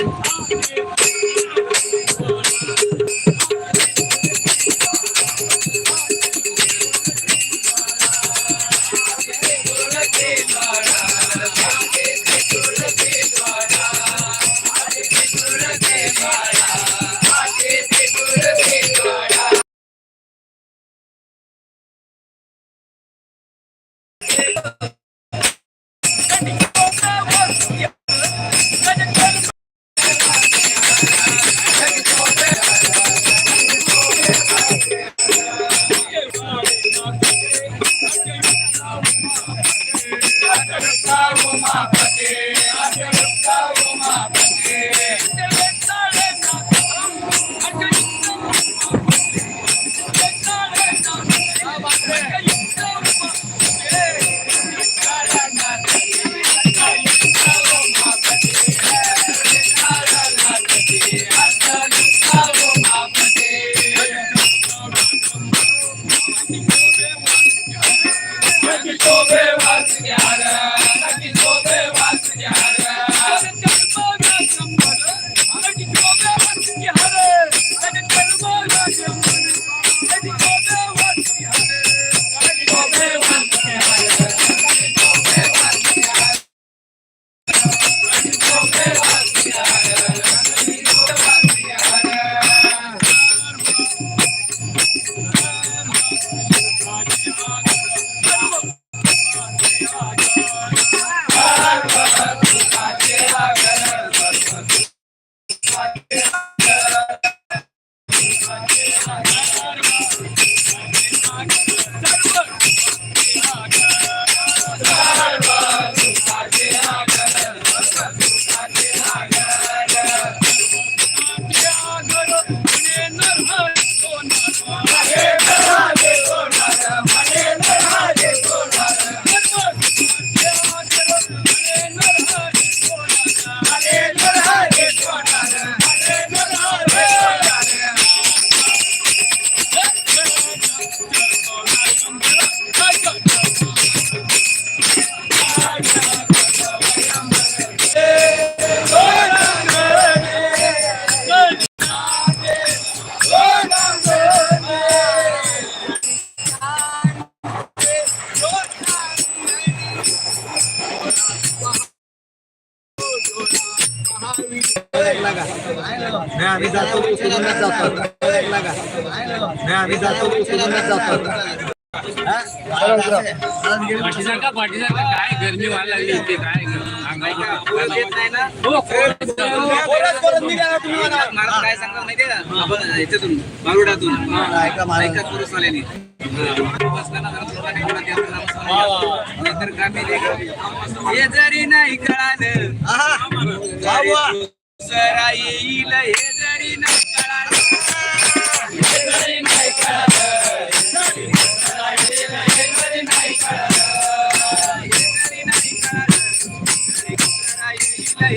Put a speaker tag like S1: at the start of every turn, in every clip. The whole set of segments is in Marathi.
S1: Oh, you. Oh.
S2: पाठीसारखा पाठीसारखा काय गर्मी व्हायला लागली इथे काय
S3: बारुडातून
S1: ऐका
S3: नाही कळालं येईल हे जरी नाही कळालं नाही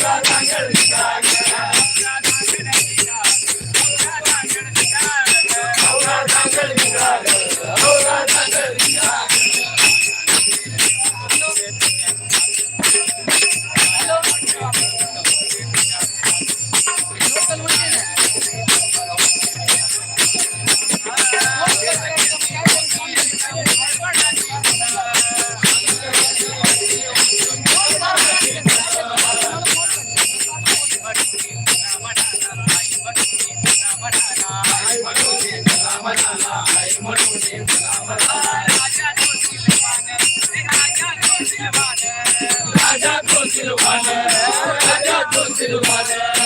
S3: போராட்டங்கள் తిరుమల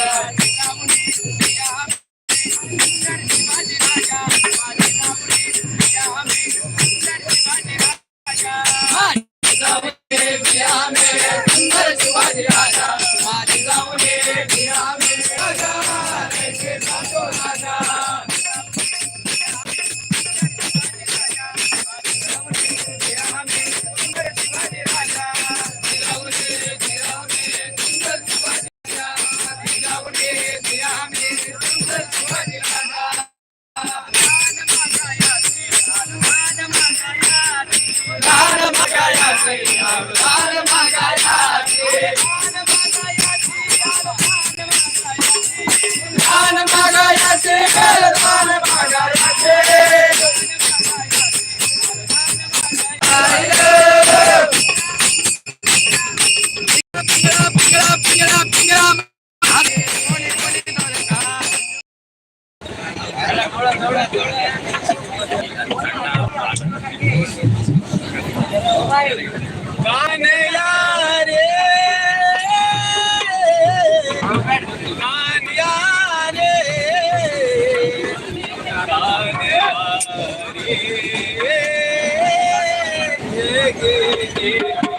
S3: मागायचे yeah, yeah, yeah.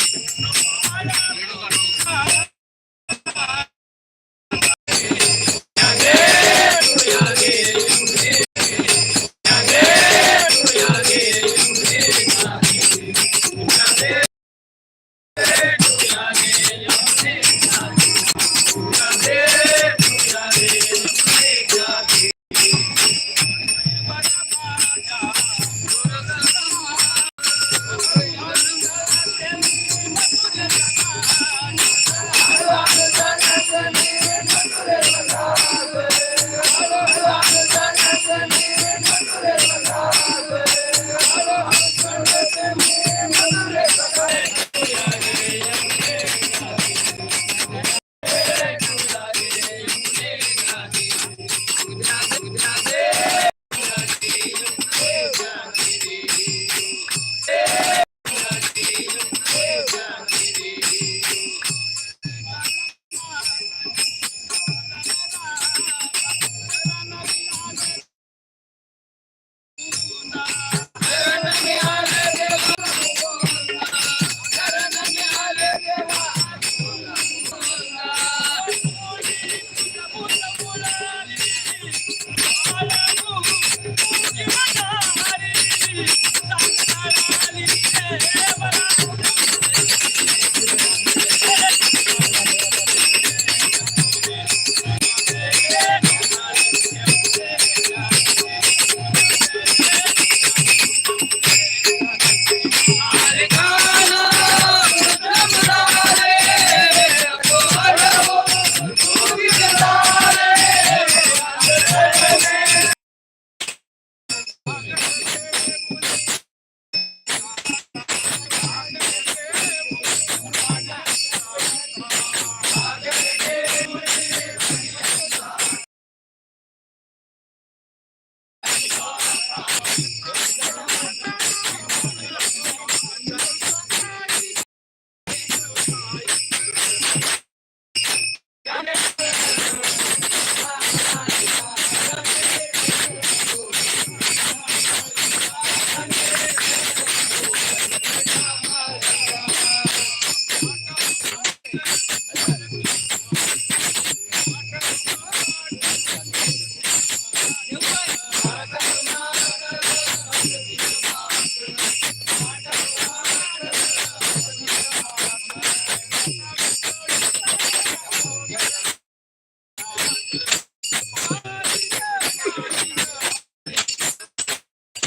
S3: Música
S1: Thank you.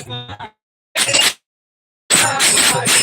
S1: Oh, my God.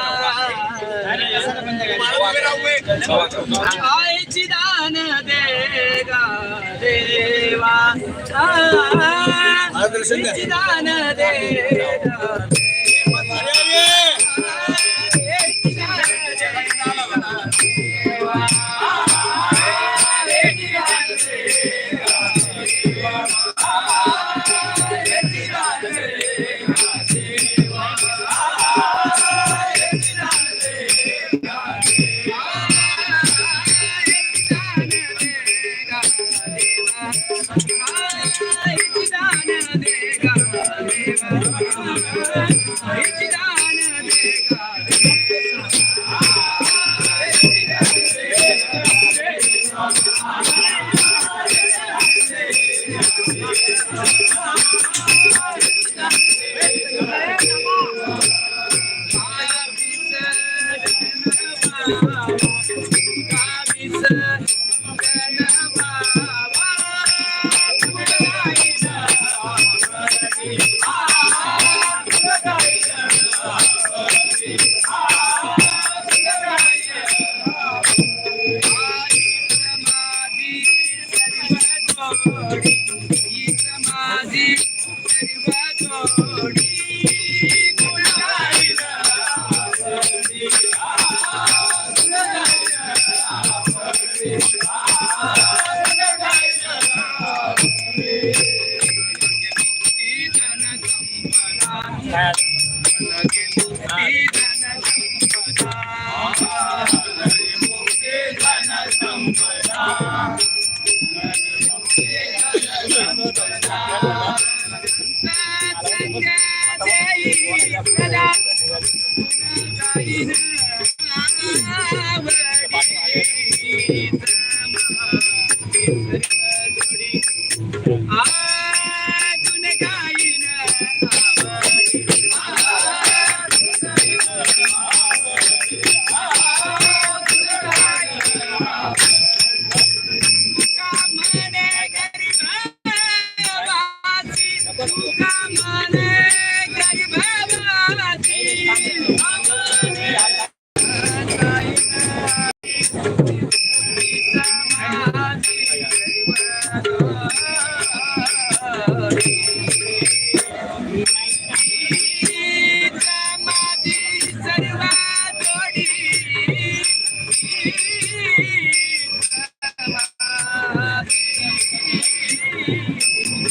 S3: आईची दान दे गा देवा. आईची दान दे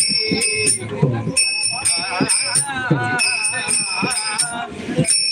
S3: Thank you.